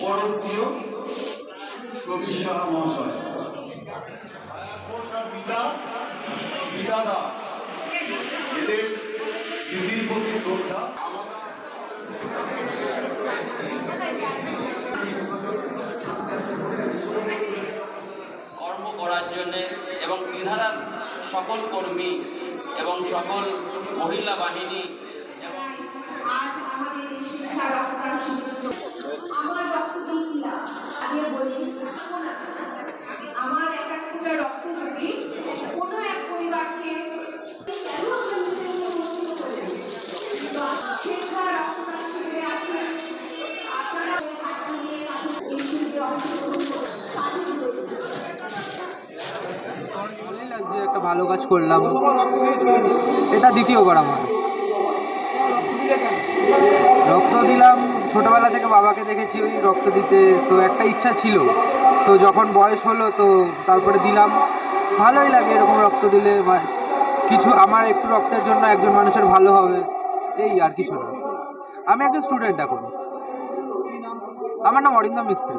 পরম প্রিয় প্রবীর সাহা মহাশয়। বিদা এদের স্মৃতির প্রতি শ্রদ্ধা। কর্ম করার জন্যে এবং বিধারার সকল কর্মী এবং সকল মহিলা বাহিনী আজ আমাদের শিক্ষা রক্তার সুযোগ আমার রক্ত আগে বলি আমার এক এক রক্ত যদি কোনো এক পরিবারকে রক্তদান শিবিরে শিবিরে ভালো কাজ করলাম এটা দ্বিতীয়বার আমার রক্ত দিলাম। ছোটবেলা থেকে বাবাকে দেখেছি ওই রক্ত দিতে। তো একটা ইচ্ছা ছিল। তো যখন বয়স হলো তো তারপরে দিলাম। ভালোই লাগে এরকম রক্ত দিলে। কিছু আমার একটু রক্তের জন্য একজন মানুষের ভালো হবে। এই আর কিছু না। আমি একজন স্টুডেন্ট এখন আমার নাম অরিন্দম মিস্ত্রি।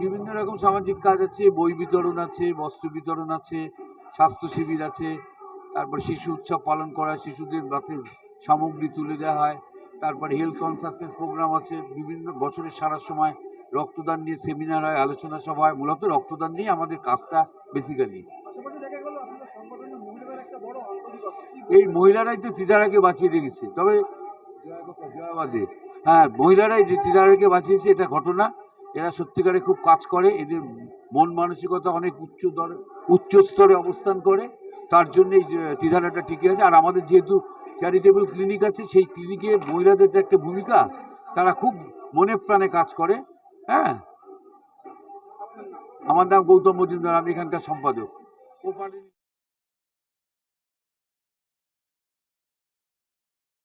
বিভিন্ন রকম সামাজিক কাজ আছে বই বিতরণ আছে বস্ত্র বিতরণ আছে স্বাস্থ্য শিবির আছে তারপর শিশু উৎসব পালন করা শিশুদের বাতে সামগ্রী তুলে দেওয়া হয় তারপর হেলথ কনসাসনেস প্রোগ্রাম আছে বিভিন্ন বছরের সারা সময় রক্তদান নিয়ে সেমিনার হয় আলোচনা সভা হয় মূলত রক্তদান নিয়ে আমাদের কাজটা বেসিক্যালি এই মহিলারাই তো তিদারাকে বাঁচিয়ে রেখেছে তবে হ্যাঁ মহিলারাই যে তিদারাকে বাঁচিয়েছে, এটা ঘটনা। এরা সত্যিকারে খুব কাজ করে, এদের মন মানসিকতা অনেক উচ্চ দরে, উচ্চ স্তরে অবস্থান করে। তার জন্যই তিধারাটা ঠিকই আছে। আর আমাদের যেহেতু চ্যারিটেবল ক্লিনিক আছে, সেই ক্লিনিকে মহিলাদের একটা ভূমিকা, তারা খুব মনে প্রাণে কাজ করে। হ্যাঁ? আমার নাম গৌতম মজুমদার, আমি এখানকার সম্পাদক।